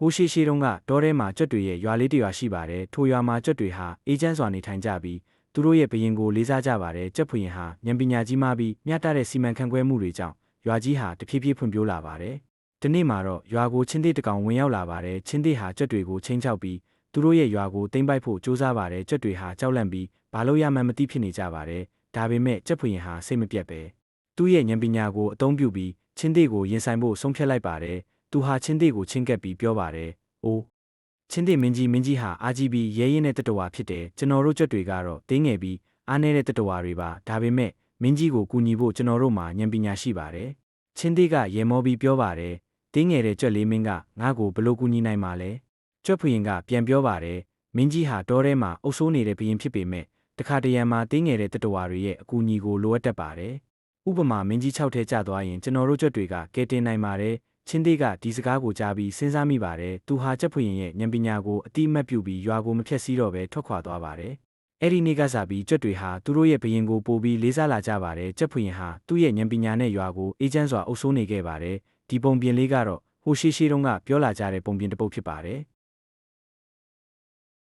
ဟိုးရှိရှိတုန်းကတောထဲမှာကြွက်တွေရဲ့ရွာလေးတစ်ရွာရှိပါတယ်ထိုရွာမှာကြွက်တွေဟာအေးချမ်းစွာနေထိုင်ကြပြီးသူတို့ရဲ့ဘရင်ကိုလေးစားကြပါတယ်ကြက်ဖွရင်ဟာဉာဏ်ပညာကြီးမားပြီးမျှတတဲ့စီမံခန့်ခွဲမှုတွေကြောင့်ရွာကြီးဟာတဖြည်းဖြည်းဖွံ့ဖြိုးလာပါတယ်ဒီနေ့မှာတော့ရွာကိုချင်းသေးတကောင်ဝင်ရောက်လာပါတယ်ချင်းသေးဟာကြွက်တွေကိုချင်းချောက်ပြီးသူတို့ရဲ့ရွာကိုတိမ့်ပိုက်ဖို့ကြိုးစားပါတယ်ကြွက်တွေဟာကြောက်လန့်ပြီးဘာလို့ရမှန်းမသိဖြစ်နေကြပါတယ်ဒါပေမဲ့ကြက်ဖွရင်ဟာစိတ်မပြတ်ပဲသူ့ရဲ့ဉာဏ်ပညာကိုအသုံးပြုပြီးချင်းသေးကိုရင်ဆိုင်ဖို့ဆုံးဖြတ်လိုက်ပါတယ် သူဟာချင်းသေးကိုချင်းကပ်ပြီးပြောပါတယ်။အိုးချင်းသေးမင်းကြီးမင်းကြီးဟာအာကြီးပြီးရဲရဲနဲ့တတဝါဖြစ်တယ်ကျွန်တော်တို့ကြွက်တွေကတော့တင်းငယ်ပြီးအားနေတဲ့တတဝါတွေပါဒါပေမဲ့မင်းကြီးကိုကူညီဖို့ကျွန်တော်တို့မှာဉာဏ်ပညာရှိပါတယ်။ချင်းသေးကရေမောပြီးပြောပါတယ်တင်းငယ်တဲ့ကြွက်လေးမင်းကငါ့ကိုဘလို့ကူညီနိုင်မှာလဲ။ကြွက်ဖွရင်ကပြန်ပြောပါတယ်မင်းကြီးဟာတောထဲမှာအုပ်ဆိုးနေတဲ့ဘရင်ဖြစ်ပေမဲ့တခါတရံမှာတင်းငယ်တဲ့တတဝါတွေရဲ့အကူအညီကိုလိုအပ်တတ်ပါတယ်။ဥပမာမင်းကြီး၆ထဲကျသွားရင်ကျွန်တော်တို့ကြွက်တွေကကဲတင်နိုင်ပါတယ် ချင်းသေးကဒီစကားကိုကြားပြီးစဉ်းစားမိပါတယ်။သူဟာချက်ဖွရင်ရဲ့ဉာဏ်ပညာကိုအတိအမှတ်ပြုပြီးရွာကိုမဖျက်ဆီးတော့ဘဲထွက်ခွာသွားပါတယ်။အဲ့ဒီနေ့ကစားပြီးကြွက်တွေဟာသူတို့ရဲ့ဘရင်ကိုပို့ပြီးလေးစားလာကြပါတယ်။ချက်ဖွရင်ဟာသူ့ရဲ့ဉာဏ်ပညာနဲ့ရွာကိုအေးချမ်းစွာအုပ်စိုးနေခဲ့ပါတယ်။ဒီပုံပြင်လေးကတော့ဟိုရှိရှိတုန်းကပြောလာကြတဲ့ပုံပြင်တစ်ပုဒ်ဖြစ်ပါတယ်။